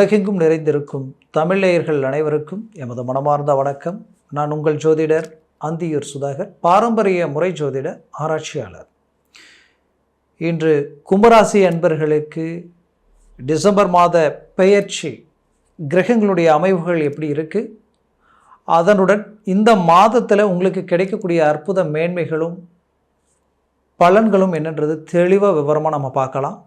உலகெங்கும் நிறைந்திருக்கும் தமிழேயர்கள் அனைவருக்கும் எமது மனமார்ந்த வணக்கம். நான் உங்கள் ஜோதிடர் அந்தியூர் சுதாகர் பாரம்பரிய முறை ஜோதிட ஆராய்ச்சியாளர். இன்று கும்பராசி அன்பர்களுக்கு டிசம்பர் மாத பெயர்ச்சி கிரகங்களுடைய அமைவுகள் எப்படி இருக்குது அதனுடன் இந்த மாதத்தில் உங்களுக்கு கிடைக்கக்கூடிய அற்புத மேன்மைகளும் பலன்களும் என்னன்றது தெளிவாக விவரமாக நம்ம பார்க்கலாம்.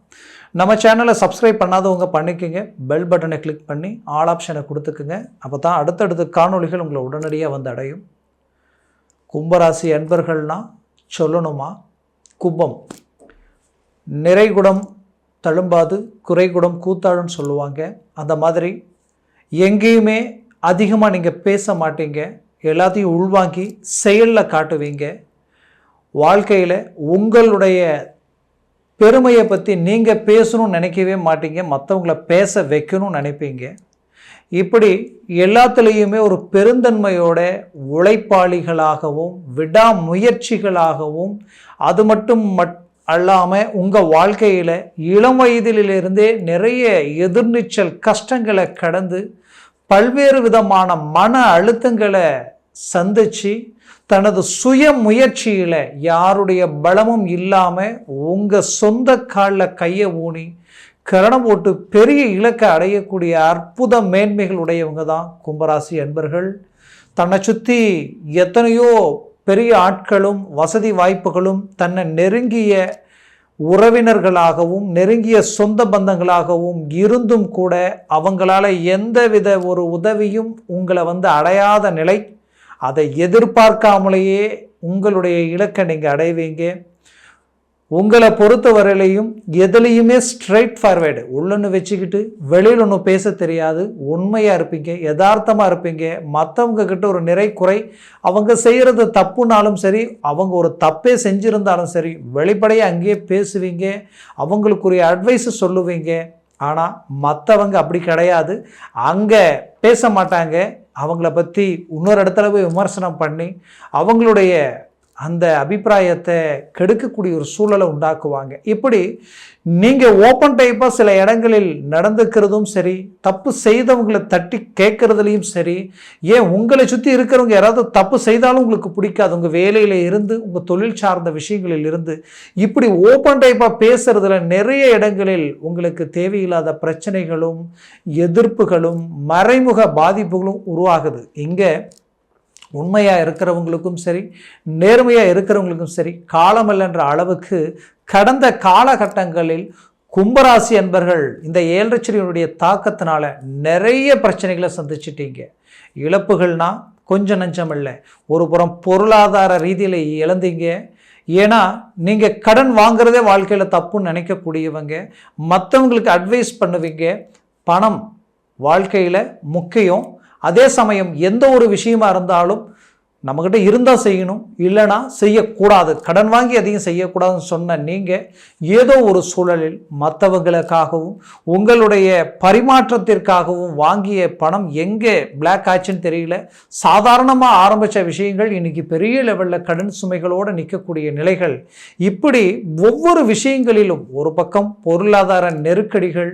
நம்ம சேனலை சப்ஸ்கிரைப் பண்ணாதவங்க பண்ணிக்கோங்க. பெல் பட்டனை கிளிக் பண்ணி ஆல் ஆப்ஷனை கொடுத்துக்குங்க. அப்போ தான் அடுத்தடுத்த காணொளிகள் உங்களை உடனடியாக வந்து அடையும். கும்பராசி அன்பர்கள்னால் சொல்லணுமா? கும்பம். நிறைகுடம் தழும்பாது குறைகுடம் கூத்தாடுன்னு சொல்லுவாங்க. அந்த மாதிரி எங்கேயுமே அதிகமாக நீங்கள் பேச மாட்டீங்க. எல்லாத்தையும் உள்வாங்கி செயலில் காட்டுவீங்க. வாழ்க்கையில் உங்களுடைய பெருமையை பற்றி நீங்கள் பேசணும்னு நினைக்கவே மாட்டீங்க. மற்றவங்கள பேச வைக்கணும்னு நினைப்பீங்க. இப்படி எல்லாத்துலேயுமே ஒரு பெருந்தன்மையோட உழைப்பாளிகளாகவும் விடாமுயற்சிகளாகவும் அது மட்டும் மட் அல்லாமல் உங்கள் வாழ்க்கையில் இளம் வயதிலிருந்தே நிறைய எதிர்நீச்சல் கஷ்டங்களை கடந்து பல்வேறு விதமான மன அழுத்தங்களை சந்தித்து தனது சுய முயற்சியில் யாருடைய பலமும் இல்லாமல் உங்கள் சொந்த காலில் கையை ஊனி கரணம் போட்டு பெரிய இலக்கை அடையக்கூடிய அற்புத மேன்மைகள் உடையவங்க தான் கும்பராசி அன்பர்கள். தன்னை சுற்றி எத்தனையோ பெரிய ஆட்களும் வசதி வாய்ப்புகளும் தன்னை நெருங்கிய உறவினர்களாகவும் நெருங்கிய சொந்த பந்தங்களாகவும் இருந்தும் கூட அவங்களால எந்தவித ஒரு உதவியும் உங்களை வந்து அடையாத நிலை அதை எதிர்பார்க்காமலேயே உங்களுடைய இலக்கை நீங்கள் அடைவீங்க. உங்களை பொறுத்தவரையிலையும் எதுலேயுமே ஸ்ட்ரைட் ஃபார்வேர்டு உள்ளொன்று வச்சுக்கிட்டு வெளியில் ஒன்றும் பேச தெரியாது உண்மையாக இருப்பீங்க யதார்த்தமாக இருப்பீங்க. மற்றவங்க கிட்ட ஒரு நிறை குறை அவங்க செய்கிறது தப்புனாலும் சரி அவங்க ஒரு தப்பே செஞ்சுருந்தாலும் சரி வெளிப்படையாக அங்கேயே பேசுவீங்க அவங்களுக்குரிய அட்வைஸை சொல்லுவீங்க. ஆனால் மற்றவங்க அப்படி கிடையாது. அங்கே பேச மாட்டாங்க அவங்கள பற்றி இன்னொரு இடத்துல போய் விமர்சனம் பண்ணி அவங்களுடைய அந்த அபிப்பிராயத்தை கெடுக்கக்கூடிய ஒரு சூழலை உண்டாக்குவாங்க. இப்படி நீங்கள் ஓப்பன் டைப்பாக சில இடங்களில் நடந்துக்கிறதும் சரி தப்பு செய்தவங்களை தட்டி கேட்குறதுலையும் சரி ஏன் உங்களை சுற்றி இருக்கிறவங்க யாராவது தப்பு செய்தாலும் உங்களுக்கு பிடிக்காது. உங்கள் வேலையில் இருந்து உங்கள் தொழில் சார்ந்த விஷயங்களில் இருந்து. இப்படி ஓப்பன் டைப்பாக பேசுகிறதுல நிறைய இடங்களில் உங்களுக்கு தேவையில்லாத பிரச்சனைகளும் எதிர்ப்புகளும் மறைமுக பாதிப்புகளும் உருவாகுது. இங்கே உண்மையாக இருக்கிறவங்களுக்கும் சரி நேர்மையாக இருக்கிறவங்களுக்கும் சரி காலமல்லன்ற அளவுக்கு கடந்த காலகட்டங்களில் கும்பராசி அன்பர்கள் இந்த ஏழரச்சரியினுடைய தாக்கத்தினால நிறைய பிரச்சனைகளை சந்திச்சிட்டீங்க. இழப்புகள்னா கொஞ்சம் நஞ்சம் இல்லை ஒரு புறம் பொருளாதார ரீதியில் இழந்தீங்க. ஏன்னா நீங்கள் கடன் வாங்குறதே வாழ்க்கையில் தப்புன்னு நினைக்கக்கூடியவங்க மற்றவங்களுக்கு அட்வைஸ் பண்ணுவீங்க. பணம் வாழ்க்கையில் முக்கியம். அதே சமயம் எந்த ஒரு விஷயமா இருந்தாலும் நம்மக்கிட்ட இருந்தால் செய்யணும் இல்லைனா செய்யக்கூடாது. கடன் வாங்கி அதையும் செய்யக்கூடாதுன்னு சொன்ன நீங்கள் ஏதோ ஒரு சூழலில் மற்றவங்களுக்காகவும் உங்களுடைய பரிமாற்றத்திற்காகவும் வாங்கிய பணம் எங்கே பிளாக் ஆச்சுன்னு தெரியல. சாதாரணமாக ஆரம்பித்த விஷயங்கள் இன்றைக்கி பெரிய லெவலில் கடன் சுமைகளோடு நிற்கக்கூடிய நிலைகள். இப்படி ஒவ்வொரு விஷயங்களிலும் ஒரு பக்கம் பொருளாதார நெருக்கடிகள்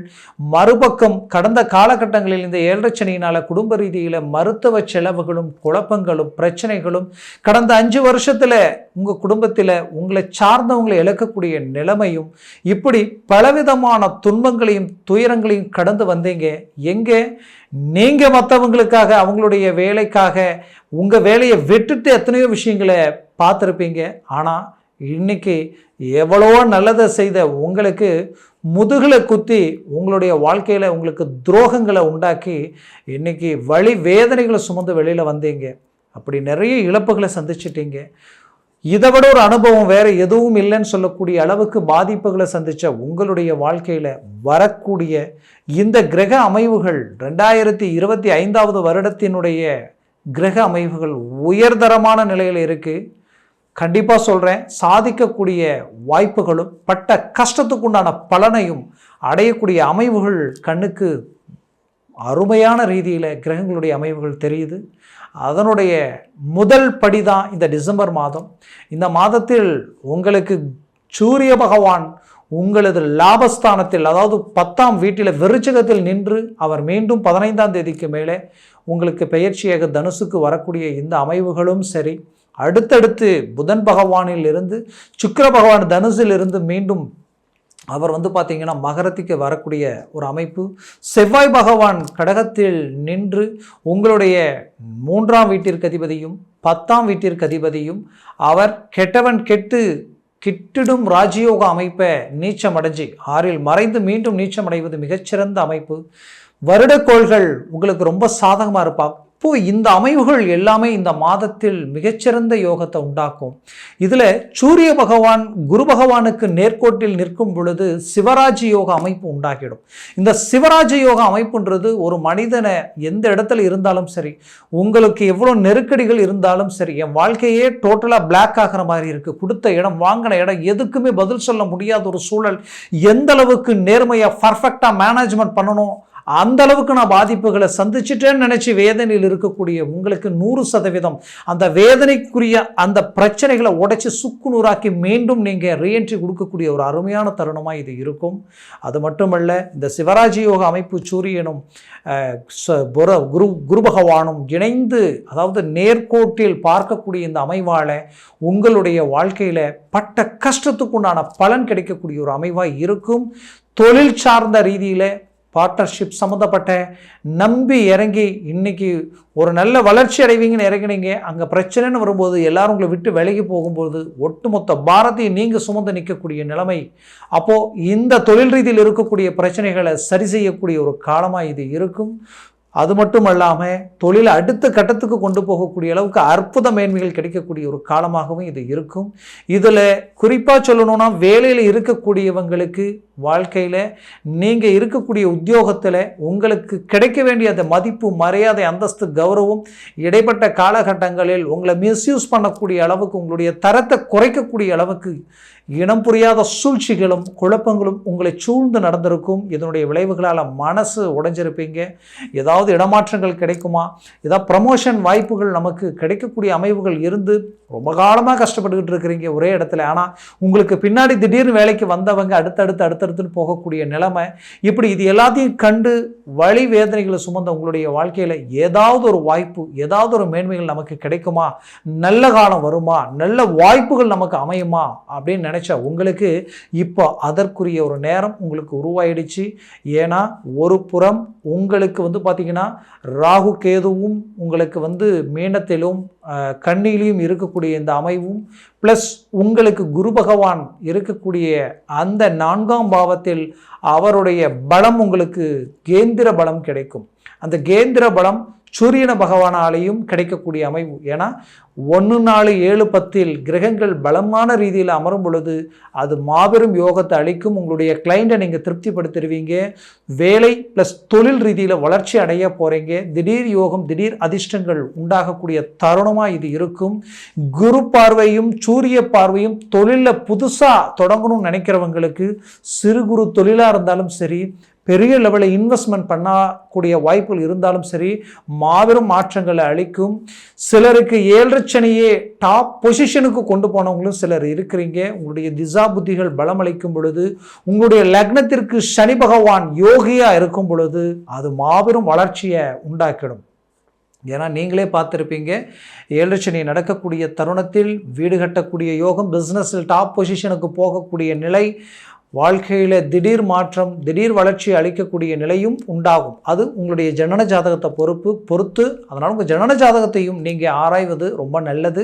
மறுபக்கம் கடந்த காலகட்டங்களில் இந்த ஏழரச்சனையினால் குடும்ப ரீதியில் மருத்துவ செலவுகளும் குழப்பங்களும் பிரச்சனை பிரச்சனைகளும் கடந்த அஞ்சு வருஷத்தில் உங்கள் குடும்பத்தில் உங்களை சார்ந்தவங்களை இழக்கக்கூடிய நிலைமையும் இப்படி பலவிதமான துன்பங்களையும் துயரங்களையும் கடந்து வந்தீங்க. எங்கே? நீங்கள் மற்றவங்களுக்காக அவங்களுடைய வேலைக்காக உங்கள் வேலையை விட்டுட்டு எத்தனையோ விஷயங்களை பார்த்துருப்பீங்க. ஆனால் இன்னைக்கு எவ்வளோ நல்லதை செய்த உங்களுக்கு முதுகில் குத்தி உங்களுடைய வாழ்க்கையில் உங்களுக்கு துரோகங்களை உண்டாக்கி இன்னைக்கு வழி வேதனைகளை சுமந்து வெளியில் வந்தீங்க. அப்படி நிறைய இழப்புகளை சந்திச்சிட்டீங்க. இதை விட ஒரு அனுபவம் வேறு எதுவும் இல்லைன்னு சொல்லக்கூடிய அளவுக்கு பாதிப்புகளை சந்தித்த உங்களுடைய வாழ்க்கையில் வரக்கூடிய இந்த கிரக அமைவுகள் ரெண்டாயிரத்தி இருபத்தி ஐந்தாவது வருடத்தினுடைய கிரக அமைவுகள் உயர்தரமான நிலையில் இருக்குது கண்டிப்பாக சொல்கிறேன் சாதிக்கக்கூடிய வாய்ப்புகளும் பட்ட கஷ்டத்துக்குண்டான பலனையும் அடையக்கூடிய அமைவுகள் கண்ணுக்கு அருமையான ரீதியில் கிரகங்களுடைய அமைவுகள் தெரியுது. அதனுடைய முதல் படி தான் இந்த டிசம்பர் மாதம். இந்த மாதத்தில் உங்களுக்கு சூரிய பகவான் உங்களது லாபஸ்தானத்தில் அதாவது பத்தாம் வீட்டில் விருச்சகத்தில் நின்று அவர் மீண்டும் பதினைந்தாம் தேதிக்கு மேலே உங்களுக்கு பெயர்ச்சியாக தனுசுக்கு வரக்கூடிய இந்த அமைவுகளும் சரி அடுத்தடுத்து புதன் பகவானில் இருந்து சுக்கிர பகவான் தனுசில் இருந்து மீண்டும் அவர் வந்து பார்த்தீங்கன்னா மகரத்துக்கு வரக்கூடிய ஒரு அமைப்பு. செவ்வாய் பகவான் கடகத்தில் நின்று உங்களுடைய மூன்றாம் வீட்டிற்கு அதிபதியும் பத்தாம் வீட்டிற்கு அதிபதியும் அவர் கெட்டவன் கெட்டு கிட்டிடும் ராஜயோக அமைப்பை நீச்சம் அடைஞ்சு ஆறில் மறைந்து மீண்டும் நீச்சம் அடைவது மிகச்சிறந்த அமைப்பு. வருடக்கோள்கள் உங்களுக்கு ரொம்ப சாதகமாக இருப்பா. இப்போ இந்த அமைவுகள் எல்லாமே இந்த மாதத்தில் மிகச்சிறந்த யோகத்தை உண்டாக்கும். இதில் சூரிய பகவான் குரு பகவானுக்கு நேர்கோட்டில் நிற்கும் பொழுது சிவராஜ் யோக அமைப்பு உண்டாகிடும். இந்த சிவராஜ யோக அமைப்புன்றது ஒரு மனிதனை எந்த இடத்துல இருந்தாலும் சரி உங்களுக்கு எவ்வளோ நெருக்கடிகள் இருந்தாலும் சரி என் வாழ்க்கையே டோட்டலாக பிளாக் ஆகிற மாதிரி இருக்குது கொடுத்த இடம் வாங்கின இடம் எதுக்குமே பதில் சொல்ல முடியாத ஒரு சூழல். எந்த அளவுக்கு நேர்மையாக பர்ஃபெக்டாக மேனேஜ்மெண்ட் பண்ணணும் அந்த அளவுக்கு நான் பாதிப்புகளை சந்திச்சிட்டேன்னு நினச்சி வேதனையில் இருக்கக்கூடிய உங்களுக்கு நூறு சதவீதம் அந்த வேதனைக்குரிய அந்த பிரச்சனைகளை உடைச்சி சுக்கு நூறாக்கி மீண்டும் நீங்கள் ரீஎன்ட்ரி கொடுக்கக்கூடிய ஒரு அருமையான தருணமாக இது இருக்கும். அது மட்டுமல்ல இந்த சிவராஜ் யோக அமைப்பு சூரியனும் அஹ், குரு குரு பகவானும் இணைந்து அதாவது நேர்கோட்டில் பார்க்கக்கூடிய இந்த அமைவால் உங்களுடைய வாழ்க்கையில் பட்ட கஷ்டத்துக்குண்டான பலன் கிடைக்கக்கூடிய ஒரு அமைவாக இருக்கும். தொழில் சார்ந்த ரீதியில் பார்ட்னர்ஷிப் சம்மந்தப்பட்ட நம்பி இறங்கி இன்னைக்கு ஒரு நல்ல வளர்ச்சி அடைவீங்கன்னு இறங்கினீங்க அங்கே பிரச்சனைன்னு வரும்போது எல்லாரும் உங்களை விட்டு விலகி போகும்போது ஒட்டுமொத்த பாரத்தையும் நீங்கள் சுமந்து நிற்கக்கூடிய நிலைமை. அப்போது இந்த தொழில் ரீதியில் இருக்கக்கூடிய பிரச்சனைகளை சரி செய்யக்கூடிய ஒரு காலமாக இது இருக்கும். அது மட்டும் அல்லாமல் தொழிலை அடுத்த கட்டத்துக்கு கொண்டு போகக்கூடிய அளவுக்கு அற்புத மேன்மைகள் கிடைக்கக்கூடிய ஒரு காலமாகவும் இது இருக்கும். இதில் குறிப்பாக சொல்லணும்னா வேலையில் இருக்கக்கூடியவங்களுக்கு வாழ்க்கையில் நீங்கள் இருக்கக்கூடிய உத்தியோகத்தில் உங்களுக்கு கிடைக்க வேண்டிய அந்த மதிப்பு மரியாதை அந்தஸ்து கௌரவம் இடைப்பட்ட காலகட்டங்களில் உங்களை மிஸ்யூஸ் பண்ணக்கூடிய அளவுக்கு உங்களுடைய தரத்தை குறைக்கக்கூடிய அளவுக்கு இனம் புரியாத சூழ்ச்சிகளும் குழப்பங்களும் உங்களை சூழ்ந்து நடந்திருக்கும். இதனுடைய விளைவுகளால் மனசு உடைஞ்சிருப்பீங்க. ஏதாவது இடமாற்றங்கள் கிடைக்குமா? ஏதாவது ப்ரமோஷன் வாய்ப்புகள் நமக்கு கிடைக்கக்கூடிய அமைவுகள் இருந்து ரொம்ப காலமாக கஷ்டப்பட்டுக்கிட்டு இருக்கிறீங்க ஒரே இடத்துல. ஆனால் உங்களுக்கு பின்னாடி திடீர்னு வேலைக்கு வந்தவங்க அடுத்தடுத்து அடுத்தடுத்துன்னு போகக்கூடிய நிலைமை. இப்படி இது எல்லாத்தையும் கண்டு வழி வேதனைகளை சுமந்த உங்களுடைய வாழ்க்கையில் ஏதாவது ஒரு வாய்ப்பு ஏதாவது ஒரு மேன்மைகள் நமக்கு கிடைக்குமா? நல்ல காலம் வருமா? நல்ல வாய்ப்புகள் நமக்கு அமையுமா? அப்படின்னு நினச்சா உங்களுக்கு இப்போ அதற்குரிய ஒரு நேரம் உங்களுக்கு உருவாயிடுச்சு. ஏன்னா ஒரு புறம் உங்களுக்கு வந்து பார்த்தீங்கன்னா ராகு கேதுவும் உங்களுக்கு வந்து மீனத்திலும் கண்ணிலையும் இருக்கக்கூடிய இந்த அமைவும் ப்ளஸ் உங்களுக்கு குரு பகவான் இருக்கக்கூடிய அந்த நான்காம் பாவத்தில் அவருடைய பலம் உங்களுக்கு கேந்திர பலம் கிடைக்கும். அந்த கேந்திர பலம் சூரியன பகவானாலேயும் கிடைக்கக்கூடிய அமைவு. ஏன்னா ஒன்று நாலு ஏழு பத்தில் கிரகங்கள் பலமான ரீதியில் அமரும் பொழுது அது மாபெரும் யோகத்தை அளிக்கும். உங்களுடைய கிளைண்ட்டை நீங்கள் திருப்திப்படுத்திடுவீங்க வேலை ப்ளஸ் தொழில் ரீதியில் வளர்ச்சி அடைய போகிறீங்க திடீர் யோகம் திடீர் அதிர்ஷ்டங்கள் உண்டாகக்கூடிய தருணமாக இது இருக்கும். குரு பார்வையும் சூரிய பார்வையும் தொழிலில் புதுசாக தொடங்கணும்னு நினைக்கிறவங்களுக்கு சிறு குறு தொழிலாக இருந்தாலும் சரி பெரிய லெவலில் இன்வெஸ்ட்மெண்ட் பண்ணக்கூடிய வாய்ப்புகள் இருந்தாலும் சரி மாபெரும் மாற்றங்களை அளிக்கும். சிலருக்கு ஏழரை டாப் பொசிஷனுக்கு கொண்டு போனவங்களும் சிலர் இருக்கிறீங்க. உங்களுடைய திசா புத்திகள் பலமளிக்கும் பொழுது உங்களுடைய லக்னத்திற்கு சனி பகவான் யோகியாக இருக்கும் பொழுது அது மாபெரும் வளர்ச்சியை உண்டாக்கிடும். ஏன்னா நீங்களே பார்த்துருப்பீங்க ஏழரை நடக்கக்கூடிய தருணத்தில் வீடு கட்டக்கூடிய யோகம் பிஸ்னஸில் டாப் பொசிஷனுக்கு போகக்கூடிய நிலை வாழ்க்கையில் திடீர் மாற்றம் திடீர் வளர்ச்சி அளிக்கக்கூடிய நிலையும் உண்டாகும். அது உங்களுடைய ஜனன ஜாதகத்தை பொறுப்பு பொறுத்து அதனால் உங்கள் ஜனன ஜாதகத்தையும் நீங்கள் ஆராய்வது ரொம்ப நல்லது.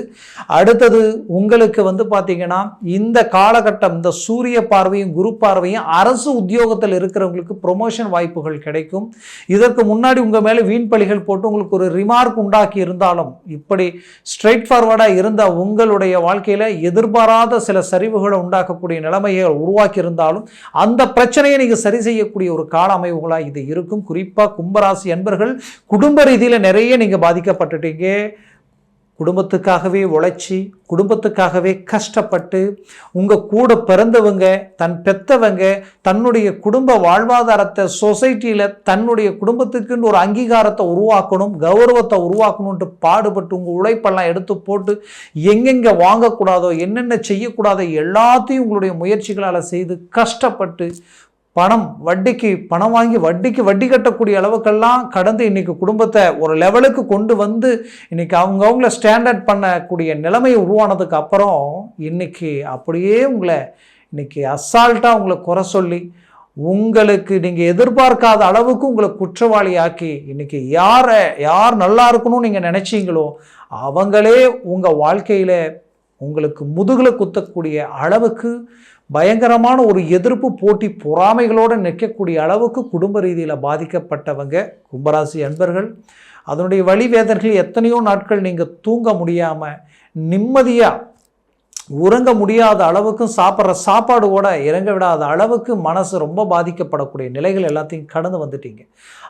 அடுத்தது உங்களுக்கு வந்து பார்த்திங்கன்னா இந்த காலகட்டம் இந்த சூரிய பார்வையும் குரு பார்வையும் அரசு உத்தியோகத்தில் இருக்கிறவங்களுக்கு ப்ரொமோஷன் வாய்ப்புகள் கிடைக்கும். இதற்கு முன்னாடி உங்கள் மேலே வீண் பழிகள் போட்டு உங்களுக்கு ஒரு ரிமார்க் உண்டாக்கி இருந்தாலும் இப்படி ஸ்ட்ரெயிட் ஃபார்வர்டாக இருந்த உங்களுடைய வாழ்க்கையில் எதிர்பாராத சில சரிவுகளை உண்டாக்கக்கூடிய நிலைமையை உருவாக்கி இருந்தாலும் அந்த பிரச்சனையை நீங்கள் சரி செய்யக்கூடிய ஒரு கால அமைவுகளாக இது இருக்கும். குறிப்பாக கும்பராசி அன்பர்கள் குடும்ப ரீதியில் நிறைய நீங்கள் பாதிக்கப்பட்டுட்டீங்க. குடும்பத்துக்காகவே உழைச்சி குடும்பத்துக்காகவே கஷ்டப்பட்டு உங்கள் கூட பிறந்தவங்க தன் பெத்தவங்க தன்னுடைய குடும்ப வாழ்வாதாரத்தை சொசைட்டியில் தன்னுடைய குடும்பத்துக்குன்னு ஒரு அங்கீகாரத்தை உருவாக்கணும் கௌரவத்தை உருவாக்கணுன்ட்டு பாடுபட்டு உங்கள் உழைப்பெல்லாம் எடுத்து போட்டு எங்கெங்கே வாங்கக்கூடாதோ என்னென்ன செய்யக்கூடாதோ எல்லாத்தையும் உங்களுடைய முயற்சிகளால் செய்து கஷ்டப்பட்டு பணம் வட்டிக்கு பணம் வாங்கி வட்டிக்கு வட்டி கட்டக்கூடிய அளவுக்கெல்லாம் கடந்து இன்னைக்கு குடும்பத்தை ஒரு லெவலுக்கு கொண்டு வந்து இன்னைக்கு அவங்கவுங்கள ஸ்டாண்டர்ட் பண்ணக்கூடிய நிலைமை உருவானதுக்கு அப்புறம் இன்னைக்கு அப்படியே உங்களை இன்னைக்கு அசால்ட்டாக உங்களை குறை சொல்லி உங்களுக்கு நீங்கள் எதிர்பார்க்காத அளவுக்கு உங்களை குற்றவாளி ஆக்கி இன்னைக்கு யாரை யார் நல்லா இருக்கணும்னு நீங்கள் நினச்சிங்களோ அவங்களே உங்கள் வாழ்க்கையில் உங்களுக்கு முதுகில் குத்தக்கூடிய அளவுக்கு பயங்கரமான ஒரு எதிர்ப்பு போட்டி பொறாமைகளோடு நிற்கக்கூடிய அளவுக்கு குடும்ப ரீதியில் பாதிக்கப்பட்டவங்க கும்பராசி அன்பர்கள் அதனுடைய வழிவேதர்கள் எத்தனையோ நாட்கள் நீங்கள் தூங்க முடியாமல் நிம்மதியாக உறங்க முடியாத அளவுக்கும் சாப்பிட்ற சாப்பாடு கூட இறங்க விடாத அளவுக்கு மனசு ரொம்ப பாதிக்கப்படக்கூடிய நிலைகள் எல்லாத்தையும் கடந்து வந்துட்டீங்க.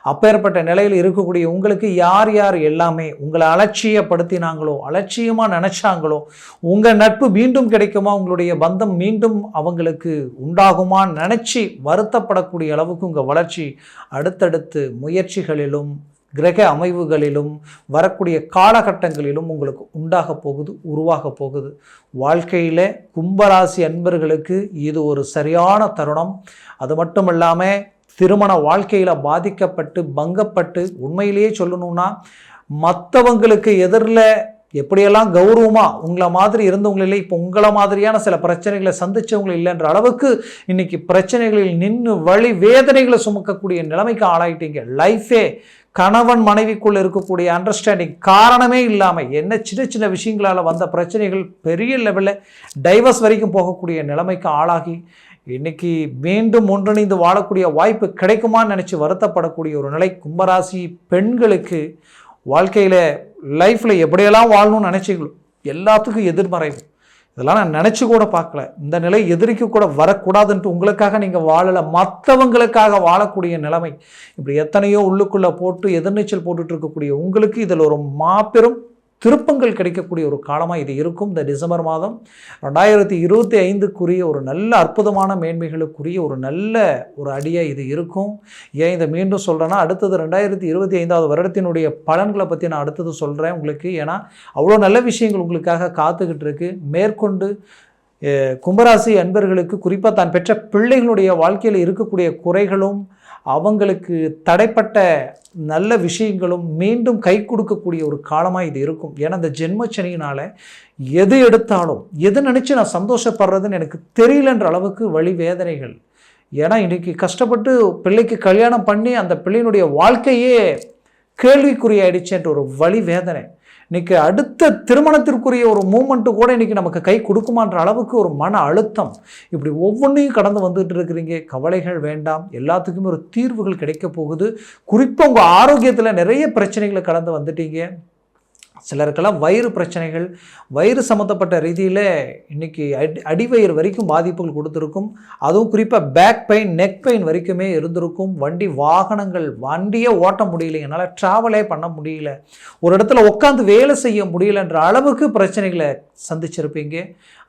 அப்பேற்பட்ட நிலையில் இருக்கக்கூடிய உங்களுக்கு யார் யார் எல்லாமே உங்களை அலட்சியப்படுத்தினாங்களோ அலட்சியமாக நினச்சாங்களோ உங்கள் நட்பு மீண்டும் கிடைக்குமா உங்களுடைய பந்தம் மீண்டும் அவங்களுக்கு உண்டாகுமா நினச்சி வருத்தப்படக்கூடிய அளவுக்கு உங்கள் வளர்ச்சி அடுத்தடுத்து முயற்சிகளிலும் கிரக அமைவுகளிலும் வரக்கூடிய காலகட்டங்களிலும் உங்களுக்கு உண்டாக போகுது உருவாக போகுது. வாழ்க்கையில் கும்பராசி அன்பர்களுக்கு இது ஒரு சரியான தருணம். அது மட்டும் இல்லாமல் திருமண வாழ்க்கையில் பாதிக்கப்பட்டு பங்கப்பட்டு உண்மையிலேயே சொல்லணும்னா மற்றவங்களுக்கு எதிரில் எப்படியெல்லாம் கௌரவமாக உங்களை மாதிரி இருந்தவங்களில் இப்போ உங்களை மாதிரியான சில பிரச்சனைகளை சந்தித்தவங்க இல்லைன்ற அளவுக்கு இன்னைக்கு பிரச்சனைகளில் நின்று வழி வேதனைகளை சுமக்கக்கூடிய நிலைமைக்கு ஆளாயிட்டீங்க. லைஃபே கணவன் மனைவிக்குள் இருக்கக்கூடிய அண்டர்ஸ்டாண்டிங் காரணமே இல்லாமல் என்ன சின்ன சின்ன விஷயங்களால் வந்த பிரச்சனைகள் பெரிய லெவலில் டைவர்ஸ் வரைக்கும் போகக்கூடிய நிலைமைக்கு ஆளாகி இன்னைக்கு மீண்டும் ஒன்றிணைந்து வாழக்கூடிய வாய்ப்பு கிடைக்குமான்னு நினச்சி வருத்தப்படக்கூடிய ஒரு நிலை கும்பராசி பெண்களுக்கு வாழ்க்கையில் லைஃப்பில் எப்படியெல்லாம் வாழணும்னு நினச்சிங்களோ எல்லாத்துக்கும் எதிர்மறைவு இதெல்லாம் நான் நினச்சி கூட பார்க்கல. இந்த நிலை எதிரிக்கு கூட வரக்கூடாதுன்ட்டு உங்களுக்காக நீங்கள் வாழலை. மற்றவங்களுக்காக வாழக்கூடிய நிலைமை. இப்படி எத்தனையோ உள்ளுக்குள்ளே போட்டு எதிர்நீச்சல் போட்டுட்ருக்கக்கூடிய உங்களுக்கு இதில் ஒரு மாபெரும் திருப்பங்கள் கிடைக்கக்கூடிய ஒரு காலமாக இது இருக்கும். இந்த டிசம்பர் மாதம் ரெண்டாயிரத்தி இருபத்தி ஐந்துக்குரிய ஒரு நல்ல அற்புதமான மேன்மைகளுக்குரிய ஒரு நல்ல ஒரு அடியாக இது இருக்கும். ஏன் இதை மீண்டும் சொல்கிறேன்னா அடுத்தது ரெண்டாயிரத்தி இருபத்தி ஐந்தாவது வருடத்தினுடைய பலன்களை பற்றி நான் அடுத்தது சொல்கிறேன் உங்களுக்கு. ஏன்னா அவ்வளோ நல்ல விஷயங்கள் உங்களுக்காக காத்துக்கிட்டு இருக்கு. மேற்கொண்டு கும்பராசி அன்பர்களுக்கு குறிப்பாக தான் பெற்ற பிள்ளைகளுடைய வாழ்க்கையில் இருக்கக்கூடிய குறைகளும் அவங்களுக்கு தடைப்பட்ட நல்ல விஷயங்களும் மீண்டும் கை கொடுக்கக்கூடிய ஒரு காலமாக இது இருக்கும். ஏன்னா இந்த ஜென்மச்சனியினால் எது எடுத்தாலும் எது நினச்சி நான் சந்தோஷப்படுறதுன்னு எனக்கு தெரியலன்ற அளவுக்கு வழி வேதனைகள். ஏன்னா இன்றைக்கி கஷ்டப்பட்டு பிள்ளைக்கு கல்யாணம் பண்ணி அந்த பிள்ளையினுடைய வாழ்க்கையே கேள்விக்குறியாயிடுச்சுன்ற ஒரு வழி வேதனை. இன்னைக்கு அடுத்த திருமணத்திற்குரிய ஒரு மூமெண்ட்டு கூட இன்றைக்கி நமக்கு கை கொடுக்குமான்ற அளவுக்கு ஒரு மன அழுத்தம். இப்படி ஒவ்வொன்றையும் கடந்து வந்துகிட்டு இருக்கிறீங்க. கவலைகள் வேண்டாம். எல்லாத்துக்குமே ஒரு தீர்வுகள் கிடைக்க போகுது. குறிப்பாக உங்கள் ஆரோக்கியத்தில் நிறைய பிரச்சனைகளை கடந்து வந்துட்டீங்க. சிலருக்கெல்லாம் வயிறு பிரச்சனைகள் வயிறு சம்மந்தப்பட்ட ரீதியில் இன்றைக்கி அடி அடிவயிறு வரைக்கும் பாதிப்புகள் கொடுத்துருக்கும். அதுவும் குறிப்பாக பேக் பெயின் நெக் பெயின் வரைக்குமே இருந்திருக்கும். வண்டி வாகனங்கள் வண்டியே ஓட்ட முடியல. என்னால் ட்ராவலே பண்ண முடியல. ஒரு இடத்துல உட்காந்து வேலை செய்ய முடியலன்ற அளவுக்கு பிரச்சனைகளை சந்திச்சிருப்பீங்க.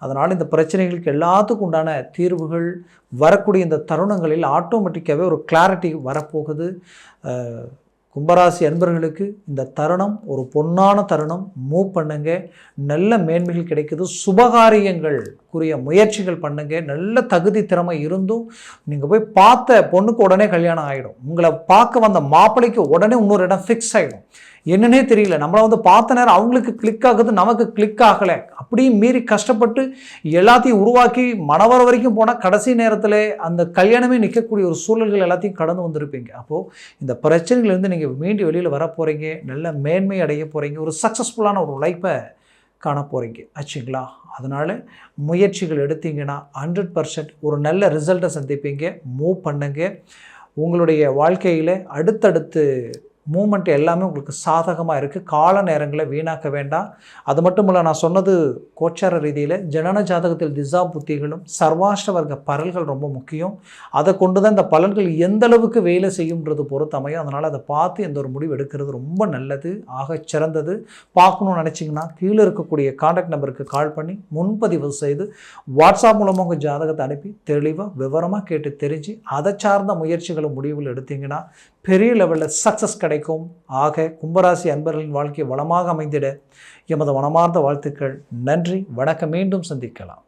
அதனால் இந்த பிரச்சனைகளுக்கு எல்லாத்துக்கும் உண்டான தீர்வுகள் வரக்கூடிய இந்த தருணங்களில் ஆட்டோமேட்டிக்காகவே ஒரு கிளாரிட்டி வரப்போகுது. கும்பராசி அன்பர்களுக்கு இந்த தருணம் ஒரு பொன்னான தருணம். மூவ் பண்ணுங்க. நல்ல மேன்மைகள் கிடைக்குது. சுபகாரியங்கள் குறிய முயற்சிகள் பண்ணுங்க. நல்ல தகுதி திறமை இருந்தும் நீங்கள் போய் பார்த்த பொண்ணுக்கு உடனே கல்யாணம் ஆகிடும் உங்களை பார்க்க வந்த மாப்பிள்ளைக்கு உடனே இன்னொரு இடம் ஃபிக்ஸ் ஆகிடும் என்னன்னே தெரியல. நம்மளை வந்து பார்த்த நேரம் அவங்களுக்கு கிளிக் ஆகுது நமக்கு கிளிக் ஆகலை. அப்படியும் மீறி கஷ்டப்பட்டு எல்லாத்தையும் உருவாக்கி மணவர வரைக்கும் போனால் கடைசி நேரத்தில் அந்த கல்யாணமே நிற்கக்கூடிய ஒரு சூழல்கள் எல்லாத்தையும் கடந்து வந்திருப்பீங்க. அப்போது இந்த பிரச்சனைகள்லேருந்து நீங்கள் மீண்டு வெளியில் வர போகிறீங்க நல்ல மேன்மை அடைய போகிறீங்க ஒரு சக்ஸஸ்ஃபுல்லான ஒரு லைஃப்பை காண போகிறீங்க ஆச்சுங்களா? அதனால் முயற்சிகள் எடுத்தீங்கன்னா ஹண்ட்ரட் பர்சன்ட் ஒரு நல்ல ரிசல்ட்டை சந்திப்பீங்க. மூவ் பண்ணுங்க. உங்களுடைய வாழ்க்கையில் அடுத்தடுத்து மூமெண்ட் எல்லாமே உங்களுக்கு சாதகமாக இருக்குது கால நேரங்களை வீணாக்க வேண்டாம். அது மட்டும் இல்லை நான் சொன்னது கோச்சார ரீதியில் ஜனன ஜாதகத்தில் திசா புத்திகளும் சர்வாஷ்ட வர்க்க பரல்கள் ரொம்ப முக்கியம். அதை கொண்டு தான் இந்த பலன்கள் எந்த அளவுக்கு வேலை செய்யும்ன்றது பொறுத்து அமையும். அதனால் அதை பார்த்து எந்த ஒரு முடிவு எடுக்கிறது ரொம்ப நல்லது ஆக சிறந்தது. பார்க்கணும்னு நினச்சிங்கன்னா கீழே இருக்கக்கூடிய காண்டாக்ட் நம்பருக்கு கால் பண்ணி முன்பதிவு செய்து வாட்ஸ்அப் மூலமாக உங்கள் ஜாதகத்தை அனுப்பி தெளிவாக விவரமாக கேட்டு தெரிஞ்சு அதை சார்ந்த முயற்சிகளை முடிவில் எடுத்திங்கன்னா பெரிய லெவலில் சக்ஸஸ் கிடைக்கும். ஆக கும்பராசி அன்பர்களின் வாழ்க்கை வளமாக அமைந்திட எமது மனமார்ந்த வாழ்த்துக்கள். நன்றி. வணக்கம். மீண்டும் சந்திக்கலாம்.